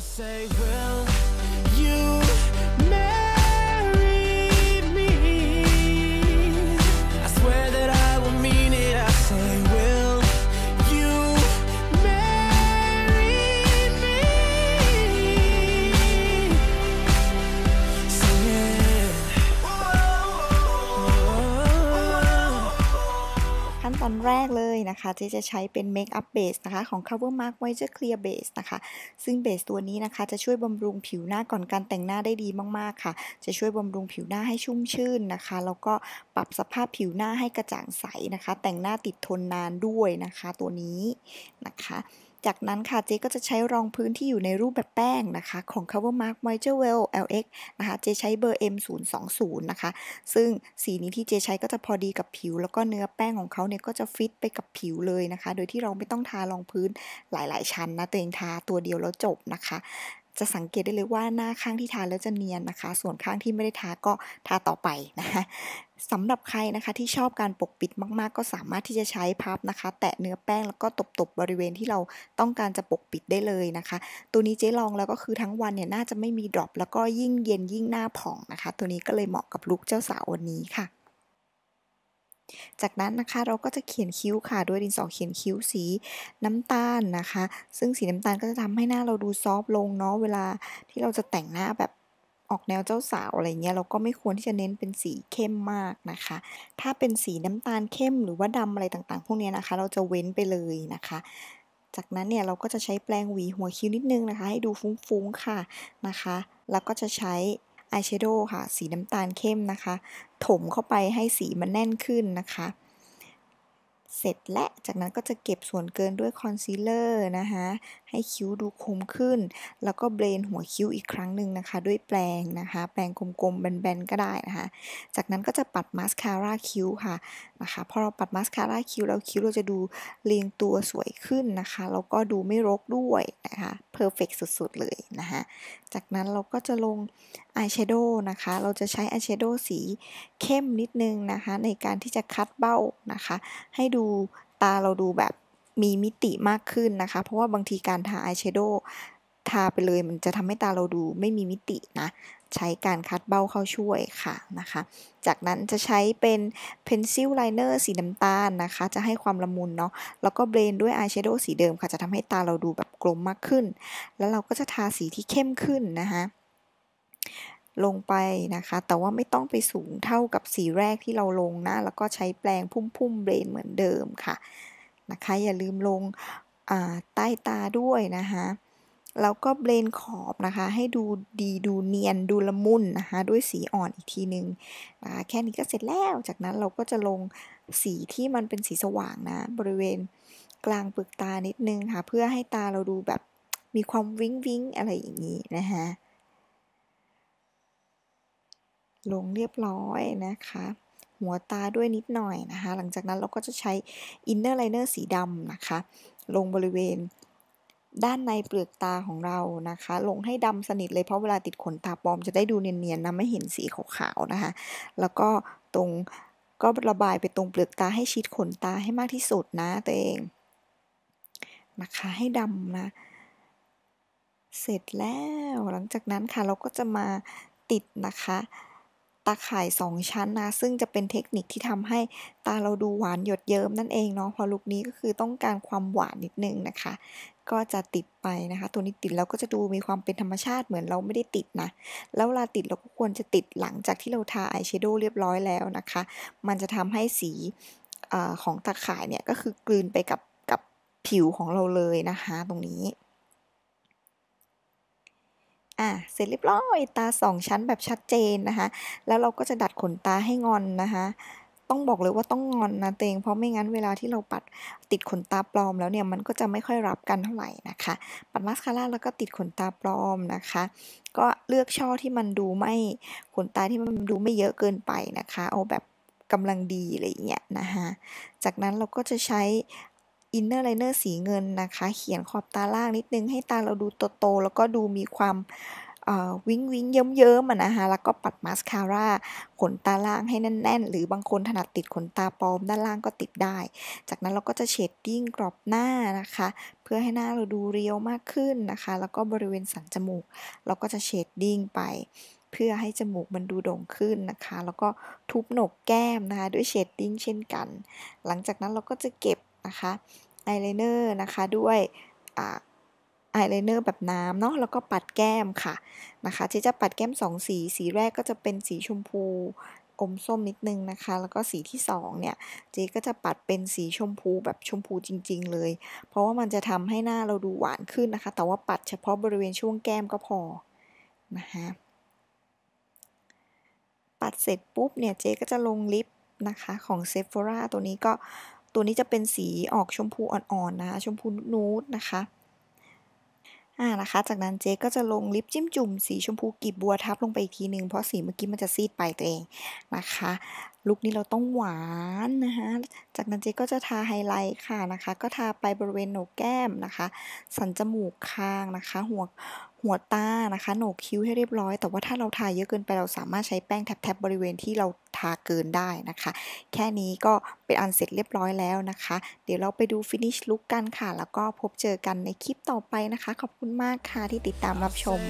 Say, will ขั้นตอนแรกเลยนะคะเจจะใช้เป็น Make Up Base นะคะของ Cover Mark white Clear Base นะคะ ซึ่งเบสตัวนี้นะคะจะช่วยบำรุงผิวหน้าก่อนการแต่งหน้าได้ดีมากๆค่ะ จะช่วยบำรุงผิวหน้าให้ชุ่มชื่นนะคะ แล้วก็ปรับสภาพผิวหน้าให้กระจ่างใสนะคะ แต่งหน้าติดทนนานด้วยนะคะ ตัวนี้นะคะ จากนั้นค่ะเจ๊ก็จะใช้รองพื้นที่อยู่ในรูปแบบแป้งนะคะ ของ Cover Mark Moisture Well LX นะคะ เจ๊ใช้เบอร์ M020 นะคะ ซึ่งสีนี้ที่เจ๊ใช้ก็จะพอดีกับผิว แล้วก็เนื้อแป้งของเขาเนี่ยก็จะฟิตไปกับผิวเลยนะคะ โดยที่เราไม่ต้องทารองพื้นหลาย ๆ ชั้นนะตัวเองทาตัวเดียวแล้วจบนะคะ จะสังเกตได้เลยว่าหน้าข้างที่ทาแล้วจะเนียนนะคะ ส่วนข้างที่ไม่ได้ทาก็ทาต่อไปนะคะสำหรับใครนะคะที่ชอบการปกปิดมากๆ ก็สามารถที่จะใช้พับนะคะ แตะเนื้อแป้งแล้วก็ตบๆบริเวณที่เราต้องการจะปกปิดได้เลยนะคะ ตัวนี้เจ๊ลองแล้วก็คือทั้งวันเนี่ยน่าจะไม่มีดรอปแล้วก็ยิ่งเย็นยิ่งหน้าผ่องนะคะ ตัวนี้ก็เลยเหมาะกับลุคเจ้าสาววันนี้ค่ะ จากนั้นนะคะเราก็จะเขียนคิ้วค่ะด้วยดินสอเขียนคิ้วสีน้ำตาลนะคะ ซึ่งสีน้ำตาลก็จะทำให้หน้าเราดูซอฟต์ลงเนาะเวลาที่เราจะแต่งหน้าแบบออกแนวเจ้าสาวอะไรเงี้ยเราก็ไม่ควรที่จะเน้นเป็นสีเข้มมากนะคะ ถ้าเป็นสีน้ำตาลเข้มหรือว่าดำอะไรต่างๆ พวกนี้นะคะ เราจะเว้นไปเลยนะคะ จากนั้นเนี่ยเราก็จะใช้แปรงหวีหัวคิ้วนิดนึงนะคะ ให้ดูฟุ้งๆค่ะนะคะ แล้วก็จะใช้ อายแชโดว์ค่ะ สีน้ำตาลเข้มนะคะ ถมเข้าไปให้สีมันแน่นขึ้นนะคะ เสร็จและจากนั้นก็จะเก็บส่วนเกินด้วยคอนซีลเลอร์นะคะ ให้คิ้วดูคมขึ้น แล้วก็เบรนหัวคิ้วอีกครั้งหนึ่งนะคะ ด้วยแปรงนะคะ แปรงกลมๆแบนๆก็ได้นะคะ จากนั้นก็จะปัดมาสคาร่าคิ้วค่ะนะคะพอเราปัดมาสคาร่าคิ้วแล้วคิ้วเราจะดูเรียงตัวสวยขึ้นนะคะแล้วก็ดูไม่รกด้วยนะคะเพอร์เฟกสุดๆเลยนะคะจากนั้นเราก็จะลงอายแชโดว์นะคะ เราจะใช้อายแชโดว์สีเข้มนิดนึงนะคะ ในการที่จะคัดเบ้านะคะ ให้ดูตาเราดูแบบ มีมิติมากขึ้นนะคะ เพราะว่าบางทีการทาอายแชโดว์ทาไปเลยมันจะทำให้ตาเราดูไม่มีมิตินะ ใช้การคัดเบ้าเข้าช่วยค่ะนะคะ จากนั้นจะใช้เป็น pencil liner สีน้ำตาลนะคะ จะให้ความละมุนเนาะแล้วก็เบรนด้วยอายแชโดว์สีเดิมค่ะ จะทำให้ตาเราดูแบบกลมมากขึ้น แล้วเราก็จะทาสีที่เข้มขึ้นนะคะลงไปนะคะ แต่ว่าไม่ต้องไปสูงเท่ากับสีแรกที่เราลงนะ แล้วก็ใช้แปรงพุ่มๆเบรนเหมือนเดิมค่ะ นะคะ อย่าลืมลงใต้ตาด้วยนะคะแล้วก็เบรนขอบนะคะ ให้ดูดีดูเนียนดูละมุนนะคะ ด้วยสีอ่อนอีกทีหนึ่งนะคะแค่นี้ก็เสร็จแล้วจากนั้นเราก็จะลงสีที่มันเป็นสีสว่างนะ บริเวณกลางเปลือกตานิดนึงค่ะ เพื่อให้ตาเราดูแบบมีความวิ้งวิ้งอะไรอย่างนี้นะคะลงเรียบร้อยนะคะ หัวตาด้วยนิดหน่อยนะคะ หลังจากนั้นเราก็จะใช้อินเนอร์ไลเนอร์สีดำนะคะ ลงบริเวณด้านในเปลือกตาของเรานะคะ ลงให้ดำสนิทเลยเพราะเวลาติดขนตาปลอมจะได้ดูเนียนๆนะไม่เห็นสีขาวๆนะคะ แล้วก็ตรงก็ระบายไปตรงเปลือกตาให้ชิดขนตาให้มากที่สุดนะตัวเองนะคะให้ดำนะ เสร็จแล้วหลังจากนั้นค่ะเราก็จะมาติดนะคะ ตาข่ายสองชั้นนะ ซึ่งจะเป็นเทคนิคที่ทำให้ตาเราดูหวานหยดเยิ้มนั่นเองเนาะเพอลุคนี้ก็คือต้องการความหวานนิดนึงนะคะ ก็จะติดไปนะคะ ตัวนี้ติดแล้วก็จะดูมีความเป็นธรรมชาติเหมือนเราไม่ได้ติดนะ แล้วเวลาติดเราก็ควรจะติดหลังจากที่เราทาอายแชโดว์เรียบร้อยแล้วนะคะ มันจะทำให้สีอของตาข่ายเนี่ยก็คือกลืนไปกับกับผิวของเราเลยนะคะ ตรงนี้ อะเสร็จเรียบร้อยตาสองชั้นแบบชัดเจนนะคะ แล้วเราก็จะดัดขนตาให้งอนนะคะต้องบอกเลยว่าต้องงอนนะเตงเพราะไม่งั้นเวลาที่เราปัดติดขนตาปลอมแล้วเนี่ยมันก็จะไม่ค่อยรับกันเท่าไหร่นะคะ ปัดมาสคาร่าแล้วก็ติดขนตาปลอมนะคะ ก็เลือกช่อที่มันดูไม่ขนตาที่มันดูไม่เยอะเกินไปนะคะ เอาแบบกำลังดีอะไรอย่างเงี้ยนะคะจากนั้นเราก็จะใช้ อินเนอร์ไลเนอร์สีเงินนะคะ เขียนขอบตาล่างนิดนึงให้ตาเราดูโตๆแล้วก็ดูมีความวิงวิงเยิ้มๆอะนะคะแล้วก็ปัดมาสคาร่าขนตาล่างให้แน่น ๆ หรือบางคนถนัดติดขนตาปลอมด้านล่างก็ติดได้ จากนั้นเราก็จะเชดดิ้งกรอบหน้านะคะ เพื่อให้หน้าเราดูเรียวมากขึ้นนะคะ แล้วก็บริเวณสันจมูก เราก็จะเชดดิ้งไปเพื่อให้จมูกมันดูโด่งขึ้นนะคะ แล้วก็ทุบโหนกแก้มนะคะ ด้วยเชดดิ้งเช่นกัน หลังจากนั้นเราก็จะเก็บ นะคะอายไลเนอร์นะคะด้วยอายไลเนอร์แบบน้ำเนาะแล้วก็ปัดแก้มค่ะนะคะเจ๊จะปัดแก้มสองสี สีแรกก็จะเป็นสีชมพูอมส้มนิดนึงนะคะ แล้วก็สีที่สองเนี่ยเจ๊ก็จะปัดเป็นสีชมพูแบบชมพูจริง ๆ เลย เพราะว่ามันจะทำให้หน้าเราดูหวานขึ้นนะคะ แต่ว่าปัดเฉพาะบริเวณช่วงแก้มก็พอนะคะปัดเสร็จปุ๊บเนี่ยเจ๊ก็จะลงลิปนะคะของเซฟ h ราตัวนี้ก็ ตัวนี้จะเป็นสีออกชมพูอ่อนๆนะคะชมพูนูดนะคะ อ่านะคะ จากนั้นเจ๊ก็จะลงลิปจิ้มจุ่มสีชมพูกีบบัวทับลงไปอีกทีหนึ่งเพราะสีเมื่อกี้มันจะซีดไปตัวเองนะคะ ลุคนี้เราต้องหวานนะคะจากนั้นเจ๊ก็จะทาไฮไลท์ค่ะนะคะ ก็ทาไปบริเวณโหนกแก้มนะคะ สันจมูกคางนะคะ หัวหัวตานะคะโหนกคิ้วให้เรียบร้อย แต่ว่าถ้าเราทาเยอะเกินไปเราสามารถใช้แป้งแทบๆบริเวณที่เราทาเกินได้นะคะ แค่นี้ก็เป็นอันเสร็จเรียบร้อยแล้วนะคะ เดี๋ยวเราไปดูฟินิชลุคกันค่ะ แล้วก็พบเจอกันในคลิปต่อไปนะคะ ขอบคุณมากค่ะที่ติดตามรับชม